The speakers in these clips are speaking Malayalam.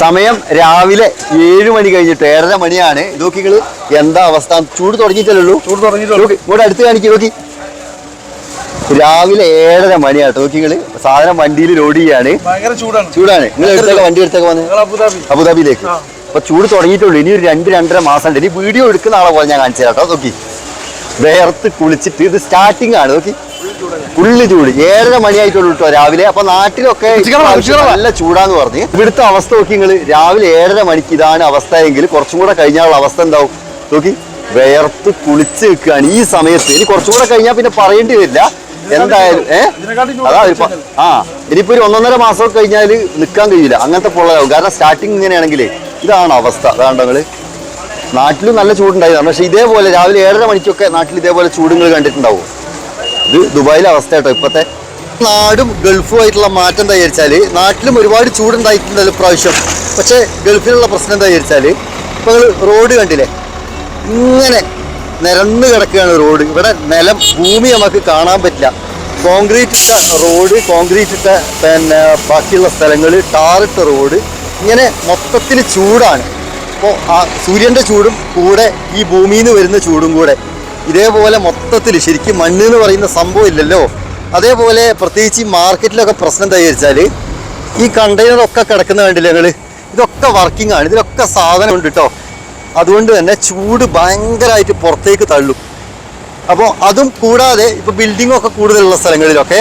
സമയം രാവിലെ ഏഴ് മണി കഴിഞ്ഞിട്ട് ഏഴര മണിയാണ്. നോക്കികൾ എന്താ അവസ്ഥ? ചൂട് തുടങ്ങിയിട്ടല്ലോ ചൂട് തുടങ്ങിയിട്ടുള്ളൂ. ഇവിടെ അടുത്ത് കാണിക്കും നോക്കി. രാവിലെ ഏഴര മണിയാണ്. നോക്കികൾ സാധനം വണ്ടിയിൽ ലോഡ് ചെയ്യാണ്. ചൂടാണ്. ചൂടാണ്. നിങ്ങൾ എടുത്തേക്ക് വണ്ടി എടുത്തേക്ക് വന്ന്. അബുദാബിയിലേക്ക്. അപ്പൊ ചൂട് തുടങ്ങിയിട്ടുള്ളൂ. ഇനി ഒരു രണ്ട് രണ്ടര മാസം ഉണ്ട് ഇനി വീഡിയോ എടുക്കുന്ന ആളെ പോലെ ഞാൻ കാണിച്ചു തരാം കേട്ടോ നോക്കി. വേർത്ത് കുളിച്ചിട്ട് ഇത് സ്റ്റാർട്ടിംഗ് ആണ്. നോക്കി. ഫുള്ള് ചൂട്. ഏഴര മണിയായിട്ടുള്ളൂ കേട്ടോ രാവിലെ. അപ്പൊ നാട്ടിലൊക്കെ. നല്ല ചൂടാന്ന് പറഞ്ഞ്. ഇവിടുത്തെ അവസ്ഥ നോക്കി നിങ്ങൾ രാവിലെ ഏഴര മണിക്ക് ഇതാണ് അവസ്ഥ എങ്കിൽ കുറച്ചും കൂടെ കഴിഞ്ഞാലുള്ള അവസ്ഥ എന്താവും? നോക്കി വേർത്ത് കുളിച്ച് നിൽക്കുകയാണ് ഈ സമയത്ത്. ഇനി കുറച്ചും കൂടെ കഴിഞ്ഞാൽ പിന്നെ പറയേണ്ടി വരില്ല. എന്തായാലും ഏഹ് അതാ ഇപ്പൊ ആ ഇനിയിപ്പോ ഒരു ഒന്നൊന്നര മാസം കഴിഞ്ഞാൽ നിൽക്കാൻ കഴിയില്ല. അങ്ങനത്തെ പൊള്ളയാവും കാരണം സ്റ്റാർട്ടിങ് ഇങ്ങനെയാണെങ്കിൽ ഇതാണ് അവസ്ഥ. അതാണ്ട് നിങ്ങൾ? നാട്ടിലും നല്ല ചൂടുണ്ടായിരുന്നു. പക്ഷെ ഇതേപോലെ രാവിലെ ഏഴര മണിക്കൊക്കെ നാട്ടിൽ ഇതേപോലെ ചൂടുകൾ കണ്ടിട്ടുണ്ടാവും. ഇത് ദുബായിലെ അവസ്ഥ കേട്ടോ നാടും ഗൾഫും ആയിട്ടുള്ള മാറ്റം എന്താ വിചാരിച്ചാൽ നാട്ടിലും ഒരുപാട് ചൂടുണ്ടായിട്ടുണ്ടല്ലോ പ്രാവശ്യം. പക്ഷെ ഗൾഫിലുള്ള പ്രശ്നം എന്താ ഇപ്പൊ നിങ്ങൾ റോഡ് കണ്ടില്ലേ? ഇങ്ങനെ നിരന്ന് കിടക്കുകയാണ് റോഡ് ഇവിടെ നിലം ഭൂമി നമുക്ക് കാണാൻ പറ്റില്ല. കോൺക്രീറ്റ് ഇട്ട റോഡ് കോൺക്രീറ്റ് ഇട്ട പിന്നെ ബാക്കിയുള്ള സ്ഥലങ്ങൾ ടാറിട്ട റോഡ് ഇങ്ങനെ മൊത്തത്തിൽ ചൂടാണ്. അപ്പോൾ ആ സൂര്യന്റെ ചൂടും കൂടെ ഈ ഭൂമിയിൽ നിന്ന് വരുന്ന ചൂടും കൂടെ. ഇതേപോലെ മൊത്തത്തിൽ ശരിക്കും മണ്ണ് എന്ന് പറയുന്ന സംഭവം ഇല്ലല്ലോ. അതേപോലെ പ്രത്യേകിച്ച് ഈ മാർക്കറ്റിലൊക്കെ പ്രശ്നം എന്താ ഈ കണ്ടെയ്നറൊക്കെ കിടക്കുന്ന കണ്ടില്ലേ ഞങ്ങൾ ഇതൊക്കെ വർക്കിംഗ് ആണ്. ഇതിലൊക്കെ സാധനം ഉണ്ട് കേട്ടോ അതുകൊണ്ട് തന്നെ ചൂട് ഭയങ്കരമായിട്ട് പുറത്തേക്ക് തള്ളും. അപ്പോൾ അതും കൂടാതെ ഇപ്പോൾ ബിൽഡിങ്ങൊക്കെ കൂടുതലുള്ള സ്ഥലങ്ങളിലൊക്കെ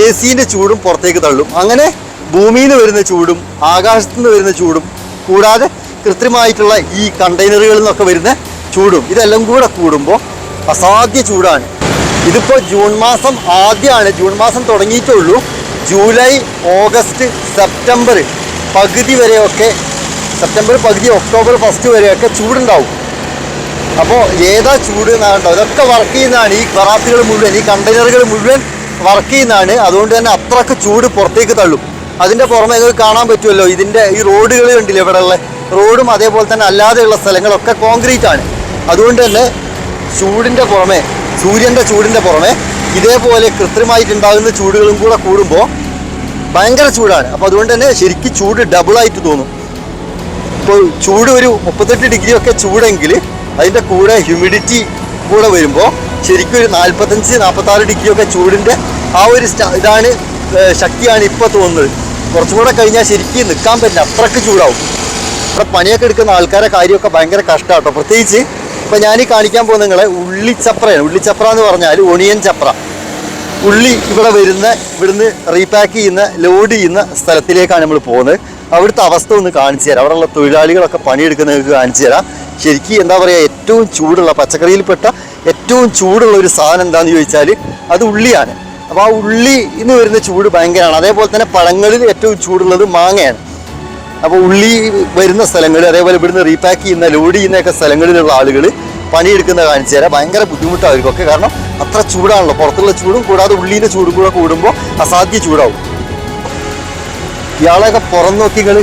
എ സീന്റെ ചൂടും പുറത്തേക്ക് തള്ളും. അങ്ങനെ ഭൂമിയിൽ നിന്ന് വരുന്ന ചൂടും ആകാശത്തു നിന്ന് വരുന്ന ചൂടും കൂടാതെ കൃത്രിമമായിട്ടുള്ള ഈ കണ്ടെയ്നറുകളിൽ നിന്നൊക്കെ വരുന്ന ചൂടും. ഇതെല്ലാം കൂടെ കൂടുമ്പോൾ അസാധ്യ ചൂടാണ്. ഇതിപ്പോൾ ജൂൺ മാസം ആദ്യമാണ് ജൂൺ മാസം തുടങ്ങിയിട്ടുള്ളൂ. ജൂലൈ ഓഗസ്റ്റ് സെപ്റ്റംബർ പകുതി വരെയൊക്കെ സെപ്റ്റംബർ പകുതി ഒക്ടോബർ ഫസ്റ്റ് വരെയൊക്കെ ചൂടുണ്ടാവും. അപ്പോൾ ഏതാ ചൂട് എന്നാണ്ടോ ഇതൊക്കെ വർക്ക് ചെയ്യുന്നതാണ് ഈ ബറാത്തുകൾ മുഴുവൻ ഈ കണ്ടെയ്നറുകൾ മുഴുവൻ വർക്ക് ചെയ്യുന്നതാണ്. അതുകൊണ്ട് തന്നെ അത്രയ്ക്ക് ചൂട് പുറത്തേക്ക് തള്ളും. അതിന്റെ പുറമെ നിങ്ങൾക്ക് കാണാൻ പറ്റുമല്ലോ ഇതിന്റെ ഈ റോഡുകൾ കണ്ടില്ലേ ഇവിടെ ഉള്ള റോഡും അതേപോലെ തന്നെ അല്ലാതെയുള്ള സ്ഥലങ്ങളൊക്കെ കോൺക്രീറ്റ് ആണ്. അതുകൊണ്ട് തന്നെ ചൂടിന്റെ പുറമെ സൂര്യന്റെ ചൂടിന്റെ പുറമെ ഇതേപോലെ കൃത്രിമമായിട്ടുണ്ടാകുന്ന ചൂടുകളും കൂടെ കൂടുമ്പോൾ ഭയങ്കര ചൂടാണ്. അപ്പോൾ അതുകൊണ്ട് തന്നെ ശരിക്കും ചൂട് ഡബിളായിട്ട് തോന്നും. ഇപ്പോൾ ചൂട് ഒരു മുപ്പത്തെട്ട് ഡിഗ്രി ഒക്കെ ചൂടെങ്കിൽ അതിന്റെ കൂടെ ഹ്യൂമിഡിറ്റി കൂടെ വരുമ്പോൾ ശരിക്കും ഒരു നാൽപ്പത്തഞ്ച് നാൽപ്പത്താറ് ഡിഗ്രി ഒക്കെ ചൂടിന്റെ ആ ഒരു ഇതാണ് ശക്തിയാണ് ഇപ്പോൾ തോന്നുന്നത്. കുറച്ചും കൂടെ കഴിഞ്ഞാൽ ശരിക്കും നിൽക്കാൻ പറ്റില്ല. അത്രയ്ക്ക് ചൂടാവും. ഇവിടെ പണിയൊക്കെ എടുക്കുന്ന ആൾക്കാരെ കാര്യമൊക്കെ ഭയങ്കര കഷ്ടമാണ് കേട്ടോ പ്രത്യേകിച്ച് ഇപ്പം ഞാൻ കാണിക്കാൻ പോകുന്ന നിങ്ങളെ ഉള്ളിച്ചപ്രയാണ്. ഉള്ളിച്ചപ്ര എന്ന് പറഞ്ഞാൽ ഒണിയൻ ചപ്ര. ഉള്ളി ഇവിടെ വരുന്ന ഇവിടുന്ന് റീപാക്ക് ചെയ്യുന്ന ലോഡ് ചെയ്യുന്ന സ്ഥലത്തിലേക്കാണ് നമ്മൾ പോകുന്നത്. അവിടുത്തെ അവസ്ഥ ഒന്ന് കാണിച്ചു തരാം. അവിടെയുള്ള തൊഴിലാളികളൊക്കെ പണിയെടുക്കുന്നവർക്ക് കാണിച്ചു തരാം. ശരിക്കും എന്താ പറയുക ഏറ്റവും ചൂടുള്ള പച്ചക്കറിയിൽപ്പെട്ട ഏറ്റവും ചൂടുള്ള ഒരു സാധനം എന്താണെന്ന് ചോദിച്ചാൽ അത് ഉള്ളിയാണ്. അപ്പോൾ ആ ഉള്ളി ഇന്ന് വരുന്ന ചൂട് ഭയങ്കരമാണ്. അതേപോലെ തന്നെ പഴങ്ങളിൽ ഏറ്റവും ചൂടുള്ളത് മാങ്ങയാണ്. അപ്പോൾ ഉള്ളി വരുന്ന സ്ഥലങ്ങളിൽ അതേപോലെ ഇവിടുന്ന് റീപാക്ക് ചെയ്യുന്ന ലോഡ് ചെയ്യുന്നൊക്കെ സ്ഥലങ്ങളിലുള്ള ആളുകൾ പണിയെടുക്കുന്ന കാണിച്ചു തരാം ഭയങ്കര ബുദ്ധിമുട്ടാണ് അവർക്കൊക്കെ കാരണം അത്ര ചൂടാണല്ലോ പുറത്തുള്ള ചൂടും കൂടാതെ ഉള്ളിൻ്റെ ചൂടും കൂടെ കൂടുമ്പോൾ അസാധ്യ ചൂടാവും ഇയാളെയൊക്കെ പുറം നോക്കി നിങ്ങൾ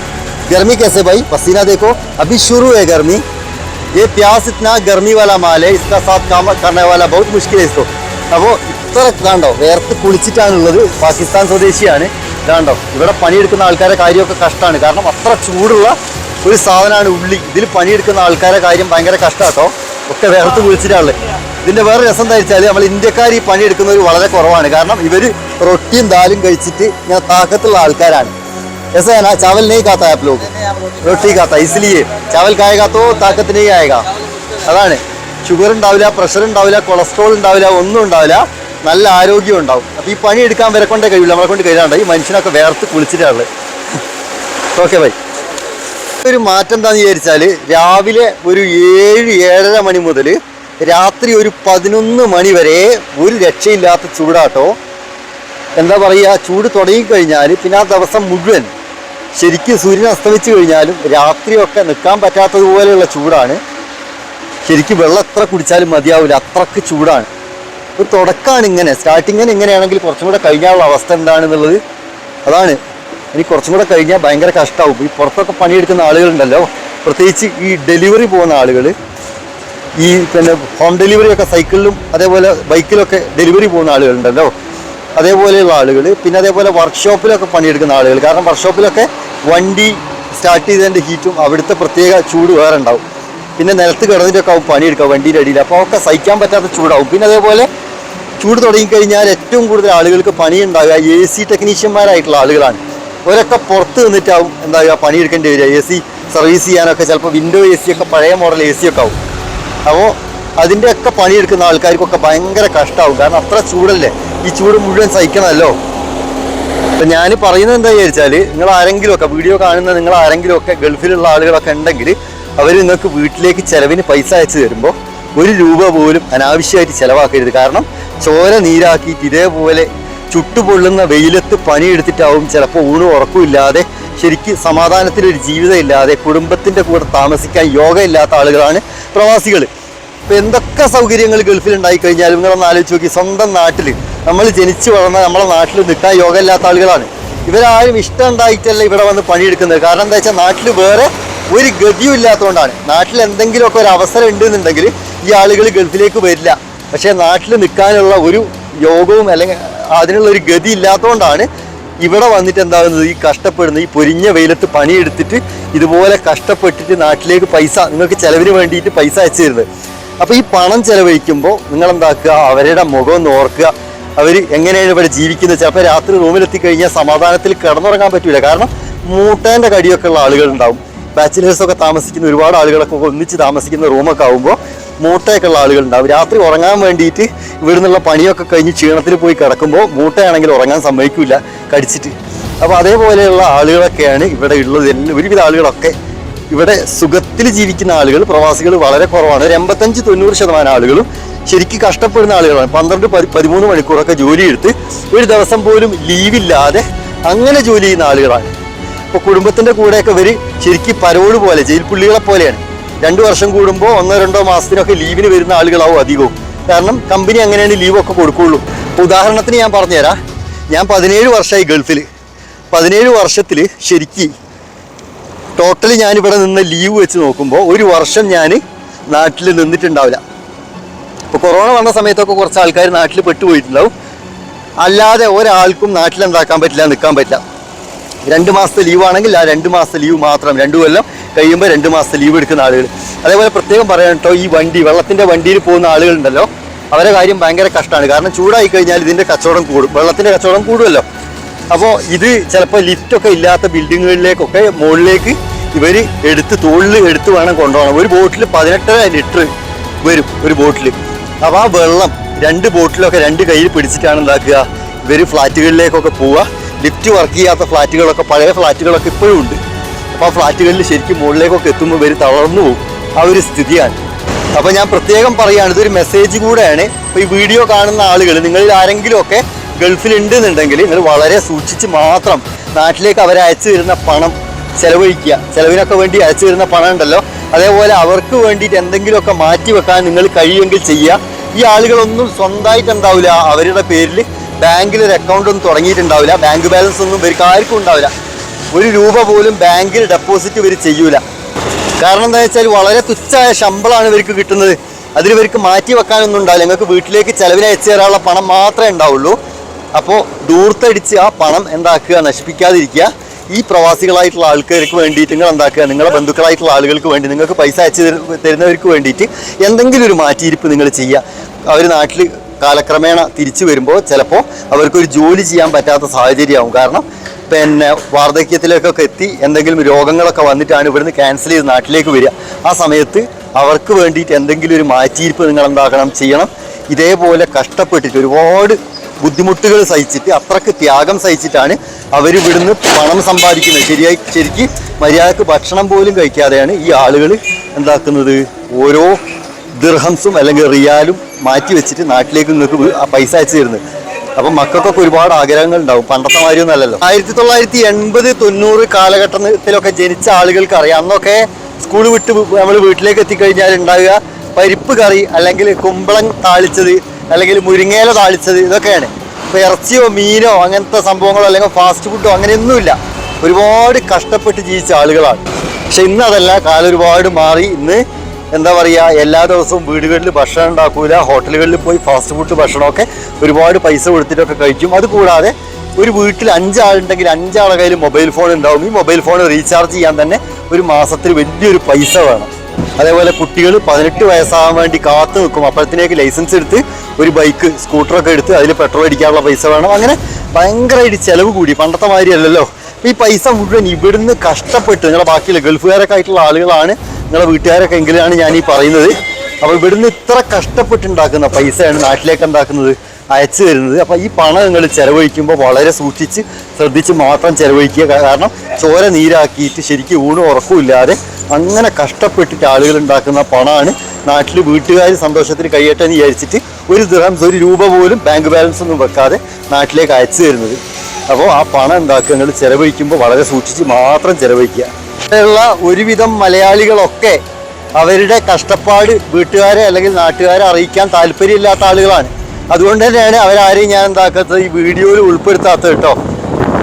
गर्मी कैसे भाई पसीना देखो अभी शुरू है गर्मी ये प्यास इतना गर्मी वाला माल है इसका साथ काम करने वाला बहुत मुश्किल है इसको അപ്പോൾ ഇത്ര ഇതാണ്ടോ വേർത്ത് കുളിച്ചിട്ടാണുള്ളത് പാകിസ്ഥാൻ സ്വദേശിയാണ് ഇതാണ്ടോ ഇവിടെ പണിയെടുക്കുന്ന ആൾക്കാരെ കാര്യമൊക്കെ കഷ്ടമാണ് കാരണം അത്ര ചൂടുള്ള ഒരു സാധനമാണ് ഉള്ളി ഇതിൽ പണിയെടുക്കുന്ന ആൾക്കാരെ കാര്യം ഭയങ്കര കഷ്ടമാട്ടോ ഒക്കെ വേർത്ത് കുളിച്ചിട്ടാണുള്ളത് ഇതിന്റെ വേറെ രസം എന്താ വെച്ചാൽ നമ്മൾ ഇന്ത്യക്കാർ ഈ പണിയെടുക്കുന്നവർ വളരെ കുറവാണ് കാരണം ഇവർ റൊട്ടിയും ദാലും കഴിച്ചിട്ട് ഇങ്ങനെ താക്കത്തുള്ള ആൾക്കാരാണ് ऐसा है ना चावल नहीं खाता है आप लोग रोटी खाता है इसलिए चावल खाएगा तो ताकत नहीं आएगा അതാണ് ഷുഗർ ഉണ്ടാവില്ല പ്രഷർ ഉണ്ടാവില്ല കൊളസ്ട്രോൾ ഉണ്ടാവില്ല ഒന്നും ഉണ്ടാവില്ല നല്ല ആരോഗ്യം ഉണ്ടാവും അപ്പോൾ ഈ പണി എടുക്കാൻ വരെ കൊണ്ടേ കഴിയില്ല നമ്മളെ കൊണ്ട് കഴിയാണ്ട് ഈ മനുഷ്യനൊക്കെ വേർത്ത് കുളിച്ചിട്ടാണ് ഓക്കെ ബൈ ഒരു മാറ്റം എന്താന്ന് വിചാരിച്ചാൽ രാവിലെ ഒരു ഏഴ് ഏഴര മണി മുതൽ രാത്രി ഒരു പതിനൊന്ന് മണി വരെ ഒരു രക്ഷയില്ലാത്ത ചൂടാട്ടോ. എന്താ പറയുക ചൂട് തുടങ്ങിക്കഴിഞ്ഞാൽ പിന്നെ ആ ദിവസം മുഴുവൻ ശരിക്കും സൂര്യൻ അസ്തമിച്ചു കഴിഞ്ഞാലും രാത്രിയൊക്കെ നിൽക്കാൻ പറ്റാത്തതുപോലെയുള്ള ചൂടാണ്. ശരിക്കും വെള്ളം എത്ര കുടിച്ചാലും മതിയാവില്ല അത്രയ്ക്ക് ചൂടാണ്. ഒരു തുടക്കമാണ് ഇങ്ങനെ സ്റ്റാർട്ടിങ്ങിന് ഇങ്ങനെയാണെങ്കിൽ കുറച്ചും കൂടെ കഴിഞ്ഞാലുള്ള അവസ്ഥ എന്താണെന്നുള്ളത് അതാണ്. ഇനി കുറച്ചും കൂടെ കഴിഞ്ഞാൽ ഭയങ്കര കഷ്ടമാവും ഈ പുറത്തൊക്കെ പണിയെടുക്കുന്ന ആളുകളുണ്ടല്ലോ പ്രത്യേകിച്ച് ഈ ഡെലിവറി പോകുന്ന ആളുകൾ ഈ പിന്നെ ഹോം ഡെലിവറി ഒക്കെ സൈക്കിളിലും അതേപോലെ ബൈക്കിലൊക്കെ ഡെലിവറി പോകുന്ന ആളുകളുണ്ടല്ലോ. അതേപോലെയുള്ള ആളുകൾ പിന്നെ അതേപോലെ വർക്ക്ഷോപ്പിലൊക്കെ പണിയെടുക്കുന്ന ആളുകൾ. കാരണം വർക്ക്ഷോപ്പിലൊക്കെ വണ്ടി സ്റ്റാർട്ട് ചെയ്തതിന്റെ ഹീറ്റും അവിടുത്തെ പ്രത്യേക ചൂട് വേറെ ഉണ്ടാവും. പിന്നെ നിലത്ത് കിടന്നിട്ടൊക്കെ ആവും പണിയെടുക്കുക വണ്ടിയുടെ അടിയിൽ. അപ്പോൾ ഒക്കെ സഹിക്കാൻ പറ്റാത്ത ചൂടാവും. പിന്നെ അതേപോലെ ചൂട് തുടങ്ങിക്കഴിഞ്ഞാൽ ഏറ്റവും കൂടുതൽ ആളുകൾക്ക് പണി ഉണ്ടാകുക എ സി ടെക്നീഷ്യന്മാരായിട്ടുള്ള ആളുകളാണ്. അവരൊക്കെ പുറത്ത് നിന്നിട്ടാവും എന്താ പറയുക പണിയെടുക്കേണ്ടി വരിക. എ സി സർവീസ് ചെയ്യാനൊക്കെ ചിലപ്പോൾ വിൻഡോ എ സി ഒക്കെ പഴയ മോഡൽ എ സി ഒക്കെ ആവും. അപ്പോൾ അതിന്റെയൊക്കെ പണിയെടുക്കുന്ന ആൾക്കാർക്കൊക്കെ ഭയങ്കര കഷ്ടമാവും കാരണം അത്ര ചൂടല്ലേ? ഈ ചൂട് മുഴുവൻ സഹിക്കണമല്ലോ. അപ്പം ഞാൻ പറയുന്നത് എന്താ വിചാരിച്ചാൽ നിങ്ങൾ ആരെങ്കിലുമൊക്കെ വീഡിയോ കാണുന്ന നിങ്ങൾ ആരെങ്കിലുമൊക്കെ ഗൾഫിലുള്ള ആളുകളൊക്കെ ഉണ്ടെങ്കിൽ അവർ നിങ്ങൾക്ക് വീട്ടിലേക്ക് ചിലവിന് പൈസ അയച്ചു തരുമ്പോൾ ഒരു രൂപ പോലും അനാവശ്യമായിട്ട് ചിലവാക്കരുത്. കാരണം ചോര നീരാക്കിയിട്ട് ഇതേപോലെ ചുട്ടുപൊള്ളുന്ന വെയിലത്ത് പണിയെടുത്തിട്ടാവും ചിലപ്പോൾ ഊണ് ഉറക്കമില്ലാതെ ശരിക്ക് സമാധാനത്തിലൊരു ജീവിതം ഇല്ലാതെ കുടുംബത്തിന്റെ കൂടെ താമസിക്കാൻ യോഗ ഇല്ലാത്ത ആളുകളാണ് പ്രവാസികൾ ഇപ്പം എന്തൊക്കെ സൗകര്യങ്ങൾ ഗൾഫിൽ ഉണ്ടായിക്കഴിഞ്ഞാലും നിങ്ങളൊന്ന് ആലോചിച്ച് നോക്കി. സ്വന്തം നാട്ടിൽ നമ്മൾ ജനിച്ചു വളർന്ന നമ്മളെ നാട്ടിൽ നിൽക്കാൻ യോഗ ഇല്ലാത്ത ആളുകളാണ്. ഇവരാരും ഇഷ്ടം ഉണ്ടായിട്ടല്ല ഇവിടെ വന്ന് പണിയെടുക്കുന്നത്. കാരണം എന്താ വെച്ചാൽ നാട്ടിൽ വേറെ ഒരു ഗതിയും ഇല്ലാത്തതുകൊണ്ടാണ്. നാട്ടിൽ എന്തെങ്കിലുമൊക്കെ ഒരു അവസരം ഉണ്ടെന്നുണ്ടെങ്കിൽ ഈ ആളുകൾ ഗൾഫിലേക്ക് വരില്ല. പക്ഷേ നാട്ടിൽ നിൽക്കാനുള്ള ഒരു യോഗവും അല്ലെങ്കിൽ അതിനുള്ള ഒരു ഗതി ഇല്ലാത്തതുകൊണ്ടാണ് ഇവിടെ വന്നിട്ട് എന്താകുന്നത്? ഈ കഷ്ടപ്പെടുന്നത്. ഈ പൊരിഞ്ഞ വെയിലത്ത് പണിയെടുത്തിട്ട് ഇതുപോലെ കഷ്ടപ്പെട്ടിട്ട് നാട്ടിലേക്ക് പൈസ നിങ്ങൾക്ക് ചിലവിന് വേണ്ടിയിട്ട് പൈസ അയച്ചു തരുന്നത് അപ്പോൾ ഈ പണം ചിലവഴിക്കുമ്പോൾ നിങ്ങൾ എന്താക്കുക അവരുടെ മുഖം ഒന്ന് ഓർക്കുക. അവർ എങ്ങനെയാണ് ഇവിടെ ജീവിക്കുന്നത്? ചിലപ്പോൾ രാത്രി റൂമിലെത്തി കഴിഞ്ഞാൽ സമാധാനത്തിൽ കിടന്നുറങ്ങാൻ പറ്റില്ല കാരണം മൂട്ടേന്റെ കടിയൊക്കെ ഉള്ള ആളുകളുണ്ടാവും. ബാച്ചിലേഴ്സൊക്കെ താമസിക്കുന്ന ഒരുപാട് ആളുകളൊക്കെ ഒന്നിച്ച് താമസിക്കുന്ന റൂമൊക്കെ ആകുമ്പോൾ മൂട്ടയൊക്കെ ഉള്ള ആളുകളുണ്ടാവും. രാത്രി ഉറങ്ങാൻ വേണ്ടിയിട്ട് ഇവിടെ നിന്നുള്ള പണിയൊക്കെ കഴിഞ്ഞ് ക്ഷീണത്തിൽ പോയി കിടക്കുമ്പോൾ മൂട്ടയാണെങ്കിൽ ഉറങ്ങാൻ സമ്മതിക്കില്ല കടിച്ചിട്ട്. അപ്പോൾ അതേപോലെയുള്ള ആളുകളൊക്കെയാണ് ഇവിടെ ഉള്ളത്. എല്ലാ- ഒരുവിധ ആളുകളൊക്കെ ഇവിടെ സുഖത്തിൽ ജീവിക്കുന്ന ആളുകൾ പ്രവാസികൾ വളരെ കുറവാണ്. ഒരു എൺപത്തഞ്ച് തൊണ്ണൂറ് ശതമാനം ആളുകളും ശരിക്കും കഷ്ടപ്പെടുന്ന ആളുകളാണ്. പന്ത്രണ്ട് പതി പതിമൂന്ന് മണിക്കൂറൊക്കെ ജോലി എടുത്ത് ഒരു ദിവസം പോലും ലീവില്ലാതെ അങ്ങനെ ജോലി ചെയ്യുന്ന ആളുകളാണ്. ഇപ്പോൾ കുടുംബത്തിന്റെ കൂടെയൊക്കെ ഇവർ ശരിക്കും പരോട് പോലെ ജയിൽ പുള്ളികളെ പോലെയാണ്. രണ്ട് വർഷം കൂടുമ്പോൾ ഒന്നോ രണ്ടോ മാസത്തിനൊക്കെ ലീവിന് വരുന്ന ആളുകളാവും അധികവും. കാരണം കമ്പനി അങ്ങനെയാണ് ലീവൊക്കെ കൊടുക്കുള്ളൂ. ഉദാഹരണത്തിന് ഞാൻ പറഞ്ഞുതരാം. ഞാൻ പതിനേഴ് വർഷമായി ഗൾഫിൽ പതിനേഴ് വർഷത്തിൽ ശരിക്ക് ടോട്ടലി ഞാനിവിടെ നിന്ന് ലീവ് വെച്ച് നോക്കുമ്പോൾ ഒരു വർഷം ഞാൻ നാട്ടിൽ നിന്നിട്ടുണ്ടാവില്ല. ഇപ്പോൾ കൊറോണ വന്ന സമയത്തൊക്കെ കുറച്ച് ആൾക്കാർ നാട്ടിൽ പെട്ടുപോയിട്ടുണ്ടാവും. അല്ലാതെ ഒരാൾക്കും നാട്ടിൽ എന്താക്കാൻ പറ്റില്ല നിൽക്കാൻ പറ്റില്ല. രണ്ട് മാസത്തെ ലീവ് ആണെങ്കിൽ ആ രണ്ട് മാസത്തെ ലീവ് മാത്രം രണ്ടു കൊല്ലം കഴിയുമ്പോൾ രണ്ട് മാസത്തെ ലീവ് എടുക്കുന്ന ആളുകൾ. അതേപോലെ പ്രത്യേകം പറയാൻ കേട്ടോ ഈ വണ്ടി വെള്ളത്തിന്റെ വണ്ടിയിൽ പോകുന്ന ആളുകളുണ്ടല്ലോ അവരെ കാര്യം ഭയങ്കര കഷ്ടമാണ്. കാരണം ചൂടായി കഴിഞ്ഞാൽ ഇതിന്റെ കച്ചവടം കൂടും വെള്ളത്തിന്റെ കച്ചവടം കൂടുമല്ലോ. അപ്പോൾ ഇത് ചിലപ്പോൾ ലിഫ്റ്റൊക്കെ ഇല്ലാത്ത ബിൽഡിങ്ങുകളിലേക്കൊക്കെ മുകളിലേക്ക് ഇവർ എടുത്ത് തോളിൽ എടുത്ത് വേണം കൊണ്ടുപോകണം. ഒരു ബോട്ടിൽ പതിനെട്ടര ലിറ്റർ വരും ഒരു ബോട്ടിൽ അപ്പോൾ ആ വെള്ളം രണ്ട് ബോട്ടിലൊക്കെ രണ്ട് കയ്യിൽ പിടിച്ചിട്ടാണ് എന്താക്കുക? ഇവർ ഫ്ലാറ്റുകളിലേക്കൊക്കെ പോവുക. ലിഫ്റ്റ് വർക്ക് ചെയ്യാത്ത ഫ്ലാറ്റുകളൊക്കെ പഴയ ഫ്ലാറ്റുകളൊക്കെ ഇപ്പോഴും ഉണ്ട്. അപ്പോൾ ആ ഫ്ലാറ്റുകളിൽ ശരിക്കും മുകളിലേക്കൊക്കെ എത്തുമ്പോൾ ഇവർ തളർന്നു പോകും. ആ ഒരു സ്ഥിതിയാണ്. അപ്പോൾ ഞാൻ പ്രത്യേകം പറയുകയാണ് ഇതൊരു മെസ്സേജ് കൂടെയാണ്. ഇപ്പോൾ ഈ വീഡിയോ കാണുന്ന ആളുകൾ നിങ്ങളിൽ ആരെങ്കിലുമൊക്കെ ഗൾഫിലുണ്ട് എന്നുണ്ടെങ്കിൽ നിങ്ങൾ വളരെ സൂക്ഷിച്ച് മാത്രം നാട്ടിലേക്ക് അവർ അയച്ചു തരുന്ന പണം ചിലവഴിക്കുക. ചിലവിനൊക്കെ വേണ്ടി അയച്ചു തരുന്ന പണം ഉണ്ടല്ലോ. അതേപോലെ അവർക്ക് വേണ്ടിയിട്ട് എന്തെങ്കിലുമൊക്കെ മാറ്റി വെക്കാൻ നിങ്ങൾ കഴിയുമെങ്കിൽ ചെയ്യുക. ഈ ആളുകളൊന്നും സ്വന്തമായിട്ട് എന്താവില്ല അവരുടെ പേരിൽ ബാങ്കിൽ ഒരു അക്കൗണ്ട് ഒന്നും തുടങ്ങിയിട്ടുണ്ടാവില്ല. ബാങ്ക് ബാലൻസ് ഒന്നും ഇവർക്ക് ഉണ്ടാവില്ല. ഒരു രൂപ പോലും ബാങ്കിൽ ഡെപ്പോസിറ്റ് ഇവർ ചെയ്യൂല. കാരണം എന്താ വെച്ചാൽ വളരെ തുച്ഛമായ ശമ്പളമാണ് ഇവർക്ക് കിട്ടുന്നത്. അതിൽ ഇവർക്ക് മാറ്റി വെക്കാനൊന്നും ഉണ്ടാവില്ല. നിങ്ങൾക്ക് വീട്ടിലേക്ക് ചെലവിന് തരാനുള്ള പണം മാത്രമേ ഉണ്ടാവുള്ളൂ. അപ്പോൾ ദൂർത്തടിച്ച് ആ പണം എന്താക്കുക നശിപ്പിക്കാതിരിക്കുക. ഈ പ്രവാസികളായിട്ടുള്ള ആൾക്കാർക്ക് വേണ്ടിയിട്ട് നിങ്ങൾ എന്താക്കുക നിങ്ങളുടെ ബന്ധുക്കളായിട്ടുള്ള ആളുകൾക്ക് വേണ്ടി നിങ്ങൾക്ക് പൈസ അയച്ചു തരുന്നവർക്ക് വേണ്ടിയിട്ട് എന്തെങ്കിലും ഒരു മാറ്റിയിരിപ്പ് നിങ്ങൾ ചെയ്യുക. അവർ നാട്ടിൽ കാലക്രമേണ തിരിച്ചു വരുമ്പോൾ ചിലപ്പോൾ അവർക്കൊരു ജോലി ചെയ്യാൻ പറ്റാത്ത സാഹചര്യമാവും. കാരണം പിന്നെ വാർദ്ധക്യത്തിലേക്കൊക്കെ എത്തി എന്തെങ്കിലും രോഗങ്ങളൊക്കെ വന്നിട്ടാണ് ഇവിടുന്ന് ക്യാൻസൽ ചെയ്ത് നാട്ടിലേക്ക് വരിക. ആ സമയത്ത് അവർക്ക് വേണ്ടിയിട്ട് എന്തെങ്കിലും ഒരു മാറ്റിയിരിപ്പ് നിങ്ങൾ എന്താക്കണം? ചെയ്യണം. ഇതേപോലെ കഷ്ടപ്പെട്ടിട്ട് ഒരുപാട് ബുദ്ധിമുട്ടുകൾ സഹിച്ചിട്ട് അത്രയ്ക്ക് ത്യാഗം സഹിച്ചിട്ടാണ് അവർ ഇവിടുന്ന് പണം സമ്പാദിക്കുന്നത്. ശരിയായി ശരിക്ക് മര്യാദയ്ക്ക് ഭക്ഷണം പോലും കഴിക്കാതെയാണ് ഈ ആളുകൾ എന്താക്കുന്നത്? ഓരോ ദിർഹംസും അല്ലെങ്കിൽ റിയാലും മാറ്റി വെച്ചിട്ട് നാട്ടിലേക്ക് നിങ്ങൾക്ക് പൈസ അയച്ചു തരുന്നത് അപ്പം മക്കൾക്കൊക്കെ ഒരുപാട് ആഗ്രഹങ്ങൾ ഉണ്ടാവും. പണ്ടത്തെ മാതിരിയൊന്നും അല്ലല്ലോ. ആയിരത്തി തൊള്ളായിരത്തി എൺപത് തൊണ്ണൂറ് കാലഘട്ടത്തിലൊക്കെ ജനിച്ച ആളുകൾക്ക് അറിയാം. അന്നൊക്കെ സ്കൂൾ വിട്ട് നമ്മൾ വീട്ടിലേക്ക് എത്തിക്കഴിഞ്ഞാൽ ഉണ്ടാവുക പരിപ്പ് കറി അല്ലെങ്കിൽ കുമ്പളം താളിച്ചത് അല്ലെങ്കിൽ മുരിങ്ങേല താളിച്ചത് ഇതൊക്കെയാണ്. ഇപ്പോൾ ഇറച്ചിയോ മീനോ അങ്ങനത്തെ സംഭവങ്ങളോ അല്ലെങ്കിൽ ഫാസ്റ്റ് ഫുഡോ അങ്ങനെയൊന്നുമില്ല. ഒരുപാട് കഷ്ടപ്പെട്ട് ജീവിച്ച ആളുകളാണ്. പക്ഷെ ഇന്ന് അതല്ല. കാലം ഒരുപാട് മാറി. ഇന്ന് എന്താ പറയുക എല്ലാ ദിവസവും വീടുകളിൽ ഭക്ഷണം ഉണ്ടാക്കൂല ഹോട്ടലുകളിൽ പോയി ഫാസ്റ്റ് ഫുഡ് ഭക്ഷണമൊക്കെ ഒരുപാട് പൈസ കൊടുത്തിട്ടൊക്കെ കഴിക്കും. അതുകൂടാതെ ഒരു വീട്ടിൽ അഞ്ചാളുണ്ടെങ്കിൽ അഞ്ചാളെ കയ്യിൽ മൊബൈൽ ഫോൺ ഉണ്ടാവും. ഈ മൊബൈൽ ഫോൺ റീചാർജ് ചെയ്യാൻ തന്നെ ഒരു മാസത്തിൽ വലിയൊരു പൈസ വേണം. അതേപോലെ കുട്ടികൾ പതിനെട്ട് വയസ്സാകാൻ വേണ്ടി കാത്തു നിൽക്കും. അപ്പോഴത്തേക്ക് ലൈസൻസ് എടുത്ത് ഒരു ബൈക്ക് സ്കൂട്ടറൊക്കെ എടുത്ത് അതിൽ പെട്രോൾ അടിക്കാനുള്ള പൈസ വേണം. അങ്ങനെ ഭയങ്കരമായിട്ട് ചിലവ് കൂടി. പണ്ടത്തെ മാതിരി അല്ലല്ലോ. ഈ പൈസ മുഴുവൻ ഇവിടുന്ന് കഷ്ടപ്പെട്ട്. നിങ്ങളുടെ ബാക്കിയുള്ള ഗൾഫുകാരൊക്കെ ആയിട്ടുള്ള ആളുകളാണ് നിങ്ങളെ വീട്ടുകാരൊക്കെ എങ്കിലാണ് ഞാൻ ഈ പറയുന്നത്. അപ്പോൾ ഇവിടുന്ന് ഇത്ര കഷ്ടപ്പെട്ടുണ്ടാക്കുന്ന പൈസയാണ് നാട്ടിലേക്ക് ഉണ്ടാക്കുന്നത് അയച്ചു തരുന്നത്. അപ്പോൾ ഈ പണം നിങ്ങൾ ചിലവഴിക്കുമ്പോൾ വളരെ സൂക്ഷിച്ച് ശ്രദ്ധിച്ച് മാത്രം ചിലവഴിക്കുക. കാരണം ചോര നീരാക്കിയിട്ട് ശരിക്കും ഊണും ഉറക്കമില്ലാതെ അങ്ങനെ കഷ്ടപ്പെട്ടിട്ട് ആളുകൾ ഉണ്ടാക്കുന്ന പണമാണ് നാട്ടിൽ വീട്ടുകാർ സന്തോഷത്തിന് കഴിയട്ടെ എന്ന് വിചാരിച്ചിട്ട് ഒരു ദിവസം ഒരു രൂപ പോലും ബാങ്ക് ബാലൻസ് ഒന്നും വെക്കാതെ നാട്ടിലേക്ക് അയച്ചു തരുന്നത്. അപ്പോൾ ആ പണം ഉണ്ടാക്കുക നിങ്ങൾ ചിലവഴിക്കുമ്പോൾ വളരെ സൂക്ഷിച്ച് മാത്രം ചെലവഴിക്കുക. ഉള്ള ഒരുവിധം മലയാളികളൊക്കെ അവരുടെ കഷ്ടപ്പാട് വീട്ടുകാരെ അല്ലെങ്കിൽ നാട്ടുകാരെ അറിയിക്കാൻ താല്പര്യമില്ലാത്ത ആളുകളാണ്. അതുകൊണ്ട് തന്നെയാണ് അവരാരെയും ഞാൻ എന്താക്കാത്തത് ഈ വീഡിയോയിൽ ഉൾപ്പെടുത്താത്തത് കേട്ടോ.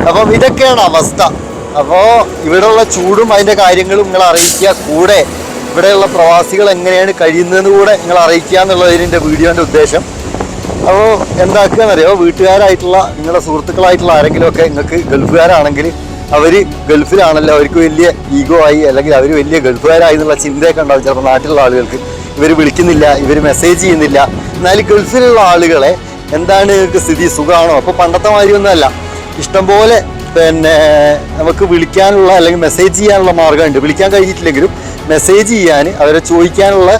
അപ്പം ഇതൊക്കെയാണ് അവസ്ഥ. അപ്പോൾ ഇവിടെയുള്ള ചൂടും അതിന്റെ കാര്യങ്ങളും നിങ്ങൾ അറിയിക്കുക. കൂടെ ഇവിടെയുള്ള പ്രവാസികൾ എങ്ങനെയാണ് കഴിയുന്നതെന്ന് കൂടെ നിങ്ങൾ അറിയിക്കുക എന്നുള്ളതിന് എന്റെ വീഡിയോന്റെ ഉദ്ദേശം. അപ്പോൾ എന്താക്കുകയെന്നറിയോ വീട്ടുകാരായിട്ടുള്ള നിങ്ങളുടെ സുഹൃത്തുക്കളായിട്ടുള്ള ആരെങ്കിലുമൊക്കെ നിങ്ങൾക്ക് ഗൾഫുകാരാണെങ്കിൽ അവർ ഗൾഫിലാണല്ലോ അവർക്ക് വലിയ ഈഗോ ആയി അല്ലെങ്കിൽ അവർ വലിയ ഗൾഫുകാരായി എന്നുള്ള ചിന്തയൊക്കെ ഉണ്ടാവും ചിലപ്പോൾ നാട്ടിലുള്ള ആളുകൾക്ക്. ഇവർ വിളിക്കുന്നില്ല ഇവർ മെസ്സേജ് ചെയ്യുന്നില്ല. എന്നാൽ ഗൾഫിലുള്ള ആളുകളെ എന്താണ് നിങ്ങൾക്ക് സ്ഥിതി? സുഖമാണോ അപ്പോൾ പണ്ടത്തെ മാതിരി ഒന്നുമല്ല ഇഷ്ടംപോലെ പിന്നെ നമുക്ക് വിളിക്കാനുള്ള അല്ലെങ്കിൽ മെസ്സേജ് ചെയ്യാനുള്ള മാർഗമുണ്ട്. വിളിക്കാൻ കഴിഞ്ഞിട്ടില്ലെങ്കിലും മെസ്സേജ് ചെയ്യാൻ അവരെ ചോദിക്കാനുള്ള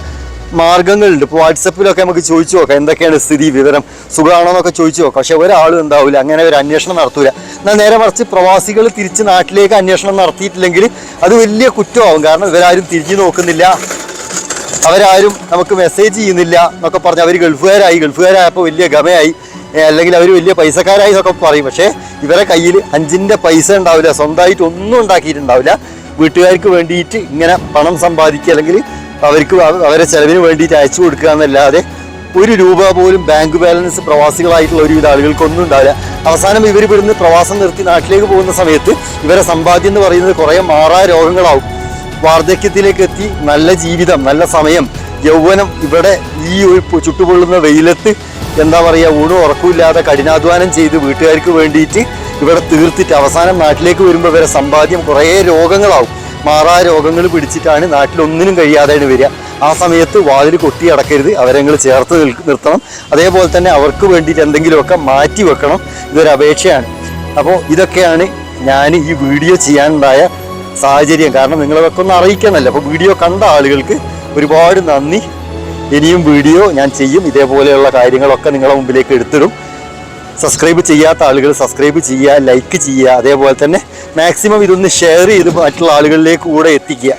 മാർഗങ്ങളുണ്ട്. ഇപ്പോൾ വാട്സപ്പിലൊക്കെ നമുക്ക് ചോദിച്ചു നോക്കാം എന്തൊക്കെയാണ് സ്ഥിതി വിവരം സുഖമാണോ എന്നൊക്കെ ചോദിച്ചു നോക്കാം. പക്ഷെ ഒരാളും ഉണ്ടാവില്ല അങ്ങനെ ഒരു അന്വേഷണം നടത്തൂല. എന്നാൽ നേരെ മറിച്ച് പ്രവാസികൾ തിരിച്ച് നാട്ടിലേക്ക് അന്വേഷണം നടത്തിയിട്ടില്ലെങ്കിൽ അത് വലിയ കുറ്റമാവും. കാരണം ഇവരാരും തിരിഞ്ഞു നോക്കുന്നില്ല. അവരാരും നമുക്ക് മെസ്സേജ് ചെയ്യുന്നില്ല എന്നൊക്കെ പറഞ്ഞ് അവർ ഗൾഫുകാരായി. ഗൾഫുകാരായപ്പോൾ വലിയ ഗമയായി. അല്ലെങ്കിൽ അവർ വലിയ പൈസക്കാരായി എന്നൊക്കെ പറയും. പക്ഷേ ഇവരെ കയ്യിൽ അഞ്ചിന്റെ പൈസ ഉണ്ടാവില്ല. സ്വന്തമായിട്ട് ഒന്നും ഉണ്ടാക്കിയിട്ടുണ്ടാവില്ല. വീട്ടുകാർക്ക് വേണ്ടിയിട്ട് ഇങ്ങനെ പണം സമ്പാദിക്കുക അല്ലെങ്കിൽ അവർക്ക് അവ- അവരെ ചെലവിന് വേണ്ടിയിട്ട് അയച്ചു കൊടുക്കുക എന്നല്ലാതെ ഒരു രൂപ പോലും ബാങ്ക് ബാലൻസ് പ്രവാസികളായിട്ടുള്ള ഒരുവിധ ആളുകൾക്കൊന്നും ഉണ്ടാവില്ല. അവസാനം ഇവർ ഇവിടുന്ന് പ്രവാസം നിർത്തി നാട്ടിലേക്ക് പോകുന്ന സമയത്ത് ഇവരെ സമ്പാദ്യം എന്ന് പറയുന്നത് കുറേ മാറാ രോഗങ്ങളാവും. വാർദ്ധക്യത്തിലേക്ക് എത്തി നല്ല ജീവിതം നല്ല സമയം യൗവനം ഇവിടെ ഈ ഒരു ചുട്ടുപൊള്ളുന്ന വെയിലത്ത് എന്താ പറയുക ഊണും ഉറക്കമില്ലാതെ കഠിനാധ്വാനം ചെയ്ത് വീട്ടുകാർക്ക് വേണ്ടിയിട്ട് ഇവിടെ തീർത്തിട്ട് അവസാനം നാട്ടിലേക്ക് വരുമ്പോൾ ഇവരെ സമ്പാദ്യം കുറേ രോഗങ്ങളാവും. മാറാ രോഗങ്ങൾ പിടിച്ചിട്ടാണ് നാട്ടിലൊന്നിനും കഴിയാതെയാണ് വരിക. ആ സമയത്ത് വാതിൽ കൊട്ടി അടക്കരുത്. അവരെ നിങ്ങൾ ചേർത്ത് നിർത്തണം. അതേപോലെ തന്നെ അവർക്ക് വേണ്ടിയിട്ട് എന്തെങ്കിലുമൊക്കെ മാറ്റി വെക്കണം. ഇതൊരു അപേക്ഷയാണ്. അപ്പോൾ ഇതൊക്കെയാണ് ഞാൻ ഈ വീഡിയോ ചെയ്യാനുണ്ടായ സാഹചര്യം. കാരണം നിങ്ങളതൊക്കെ ഒന്ന് അറിയിക്കണമല്ലോ അപ്പോൾ വീഡിയോ കണ്ട ആളുകൾക്ക് ഒരുപാട് നന്ദി. ഇനിയും വീഡിയോ ഞാൻ ചെയ്യും. ഇതേപോലെയുള്ള കാര്യങ്ങളൊക്കെ നിങ്ങളുടെ മുമ്പിലേക്ക് എടുത്തിടും. സബ്സ്ക്രൈബ് ചെയ്യാത്ത ആളുകൾ സബ്സ്ക്രൈബ് ചെയ്യുക ലൈക്ക് ചെയ്യുക അതേപോലെ തന്നെ മാക്സിമം ഇതൊന്ന് ഷെയർ ചെയ്ത് മറ്റുള്ള ആളുകളിലേക്ക് കൂടെ എത്തിക്കുക.